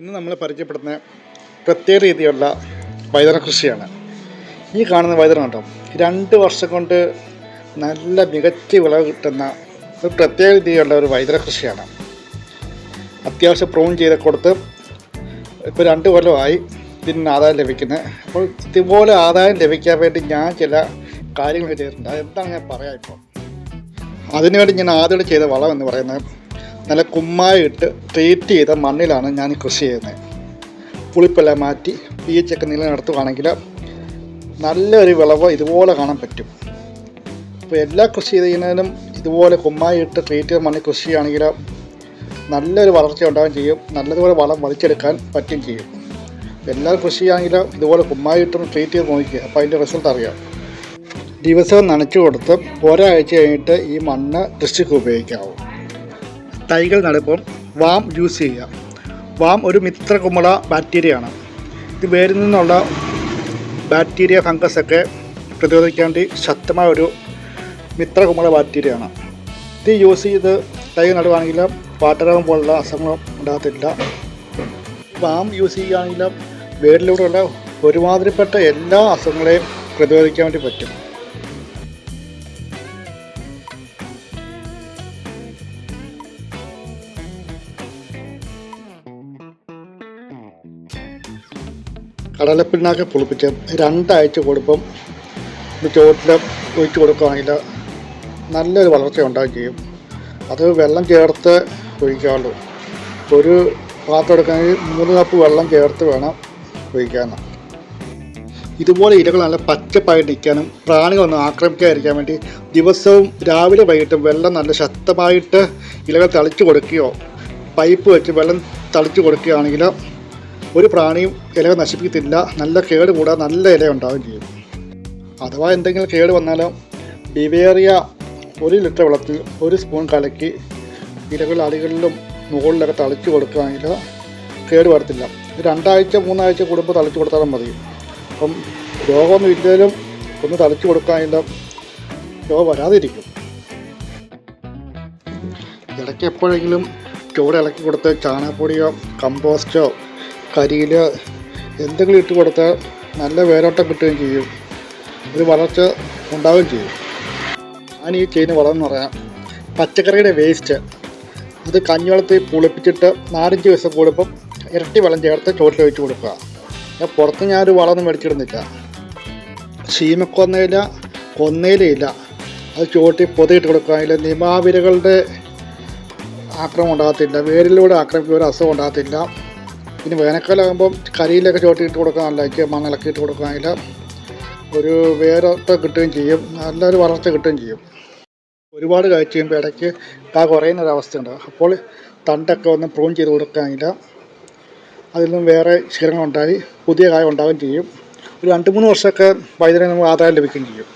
ഇന്ന് നമ്മൾ പരിചയപ്പെടുന്ന പ്രത്യേക രീതിയിലുള്ള വൈതന കൃഷിയാണ്. ഈ കാണുന്ന വൈതന കണ്ടോ? രണ്ട് വർഷം കൊണ്ട് നല്ല മികച്ച വിളവ് കിട്ടുന്ന ഒരു പ്രത്യേക രീതിയിലുള്ള ഒരു വൈതന കൃഷിയാണ്. അത്യാവശ്യം പ്രൂൺ ചെയ്ത് കൊടുത്ത് ഇപ്പോൾ രണ്ട് കൊല്ലമായി ഇതിന് ആദായം ലഭിക്കുന്നത് അപ്പോൾ ഇതുപോലെ ആദായം ലഭിക്കാൻ വേണ്ടി ഞാൻ ചില കാര്യങ്ങൾ ചെയ്തിട്ടുണ്ട്. അതെന്താണ് ഞാൻ പറയാം ഇപ്പോൾ അതിനുവേണ്ടി ഞാൻ ആദ്യം ചെയ്ത വളം എന്ന് പറയുന്നത് നല്ല കുമ്മായിട്ട് ട്രീറ്റ് ചെയ്ത മണ്ണിലാണ് ഞാൻ കൃഷി ചെയ്യുന്നത്. പുളിപ്പെല്ലാം മാറ്റി പി എച്ച് ഒക്കെ നിലനിർത്തുകയാണെങ്കിൽ നല്ലൊരു വിളവ് ഇതുപോലെ കാണാൻ പറ്റും. അപ്പോൾ എല്ലാ കൃഷി ചെയ്യുന്നതിനും ഇതുപോലെ കുമ്മായിട്ട് ട്രീറ്റ് ചെയ്ത മണ്ണിൽ കൃഷി ചെയ്യുകയാണെങ്കിൽ നല്ലൊരു വളർച്ച ഉണ്ടാവുകയും ചെയ്യും. നല്ലതുപോലെ വളം വലിച്ചെടുക്കാൻ പറ്റുകയും ചെയ്യും. എല്ലാ കൃഷി ചെയ്യുകയാണെങ്കിൽ ഇതുപോലെ കുമ്മായിട്ടും ട്രീറ്റ് ചെയ്ത് നോക്കുക അപ്പോൾ അതിന്റെ റിസൾട്ട് അറിയാം. ദിവസവും നനച്ചു കൊടുത്ത് ഒരാഴ്ച കഴിഞ്ഞിട്ട് ഈ മണ്ണ് കൃഷിക്ക് ഉപയോഗിക്കാവും. തൈകൾ നടുമ്പം വാം യൂസ് ചെയ്യുക. വാം ഒരു മിത്ര കുമ്മള ബാക്ടീരിയയാണ്. ഇത് വേരിൽ നിന്നുള്ള ബാക്ടീരിയ ഫംഗസ് ഒക്കെ പ്രതിരോധിക്കാൻ വേണ്ടി ശക്തമായ ഒരു മിത്ര കുമ്മള ബാക്ടീരിയയാണ്. ഇത് യൂസ് ചെയ്ത് തൈ നടുവാണെങ്കിൽ വാട്ടരോഗം പോലുള്ള അസുഖങ്ങളും ഉണ്ടാകത്തില്ല. വാം യൂസ് ചെയ്യുകയാണെങ്കിൽ വേരിലൂടെയുള്ള ഒരുമാതിരിപ്പെട്ട എല്ലാ അസുഖങ്ങളെയും പ്രതിരോധിക്കാൻ വേണ്ടി പറ്റും. കടലപ്പിണ്ണാക്ക് പുളിപ്പിച്ച് രണ്ടാഴ്ച കൊടുപ്പം ഇത് ചുവട്ടിൽ ഒഴിച്ച് കൊടുക്കുകയാണെങ്കിൽ നല്ലൊരു വളർച്ച ഉണ്ടാകുകയും ചെയ്യും. അത് വെള്ളം ചേർത്ത് ഒഴിക്കാവുള്ളൂ. ഒരു പാത്രം എടുക്കണമെങ്കിൽ മൂന്ന് കപ്പ് വെള്ളം ചേർത്ത് വേണം ഒഴിക്കാൻ ഇതുപോലെ ഇലകൾ നല്ല പച്ചപ്പായി നിൽക്കാനും പ്രാണികളൊന്നും ആക്രമിക്കാതിരിക്കാൻ വേണ്ടി ദിവസവും രാവിലെ വൈകിട്ടും വെള്ളം നല്ല ശക്തമായിട്ട് ഇലകൾ തളിച്ചു കൊടുക്കുകയോ പൈപ്പ് വെച്ച് വെള്ളം തളിച്ചു കൊടുക്കുകയാണെങ്കിൽ ഒരു പ്രാണിയും ഇലകൾ നശിപ്പിക്കത്തില്ല. നല്ല കേട് കൂടാതെ നല്ല ഇല ഉണ്ടാവുകയും ചെയ്യും. അഥവാ എന്തെങ്കിലും കേട് വന്നാലോ ബിവേറിയ ഒരു ലിറ്റർ വെള്ളത്തിൽ ഒരു സ്പൂൺ കലക്കി ഇലകൾ അടികളിലും മുകളിലൊക്കെ തളിച്ചു കൊടുക്കുകയാണെങ്കിൽ കേട് വരത്തില്ല. രണ്ടാഴ്ച മൂന്നാഴ്ച കൂടുമ്പോൾ തളിച്ചു കൊടുത്താലും മതി. അപ്പം രോഗമൊന്നും ഇല്ലെങ്കിലും ഒന്ന് തളിച്ചു കൊടുക്കുകയാണെങ്കിൽ രോഗം വരാതിരിക്കും. ഇടയ്ക്ക് എപ്പോഴെങ്കിലും ചൂട് ഇളക്കി കൊടുത്ത് ചാണകപ്പൊടിയോ കമ്പോസ്റ്റോ കരിയിൽ എന്തെങ്കിലും ഇട്ട് കൊടുത്താൽ നല്ല വേരോട്ടം കിട്ടുകയും ചെയ്യും. ഒരു വളർച്ച ഉണ്ടാവുകയും ചെയ്യും. ഞാൻ ഈ ചെയ്യുന്ന വളം എന്ന് പറയാം പച്ചക്കറിയുടെ വേസ്റ്റ് അത് കഞ്ഞിവെള്ളത്തിൽ പുളിപ്പിച്ചിട്ട് നാലഞ്ച് ദിവസം കൂടുമ്പം ഇരട്ടി വെള്ളം ചേർത്ത് ചോട്ടിൽ ഒഴിച്ച് കൊടുക്കുക. ഞാൻ പുറത്ത് ഞാനൊരു വളമൊന്നും മേടിച്ചിടുന്നില്ല. ശീമക്കൊന്നയില കൊന്നയിലയില്ല അത് ചുവട്ടി പൊതിയിട്ട് കൊടുക്കുക അതിൽ നിമാവിരകളുടെ ആക്രമം ഉണ്ടാകത്തില്ല. വേരിലൂടെ ആക്രമിക്കുന്ന ഒരു അസുഖം ഉണ്ടാകത്തില്ല. പിന്നെ വേനൽക്കാലമാകുമ്പം കരിയിലൊക്കെ ചോട്ടിയിട്ട് നല്ല മണ്ണിളക്കി ഇട്ട് കൊടുക്കുകയാണെങ്കിൽ ഒരു വേരൊക്കെ കിട്ടുകയും ചെയ്യും. നല്ലൊരു വളർച്ച കിട്ടുകയും ചെയ്യും. ഒരുപാട് കാഴ്ച ചെയ്യുമ്പോൾ ഇടയ്ക്ക് കാ കുറയുന്ന ഒരു അവസ്ഥയുണ്ട് അപ്പോൾ തണ്ടൊക്കെ ഒന്ന് പ്രൂൺ ചെയ്ത് കൊടുക്കുകയാണെങ്കിൽ അതിൽ നിന്നും വേറെ ശീലങ്ങളുണ്ടായി. പുതിയ കായ ഉണ്ടാവുകയും ചെയ്യും. ഒരു രണ്ട് മൂന്ന് വർഷമൊക്കെ വൈദ്യുതി നമുക്ക് ആദായം ലഭിക്കുകയും ചെയ്യും.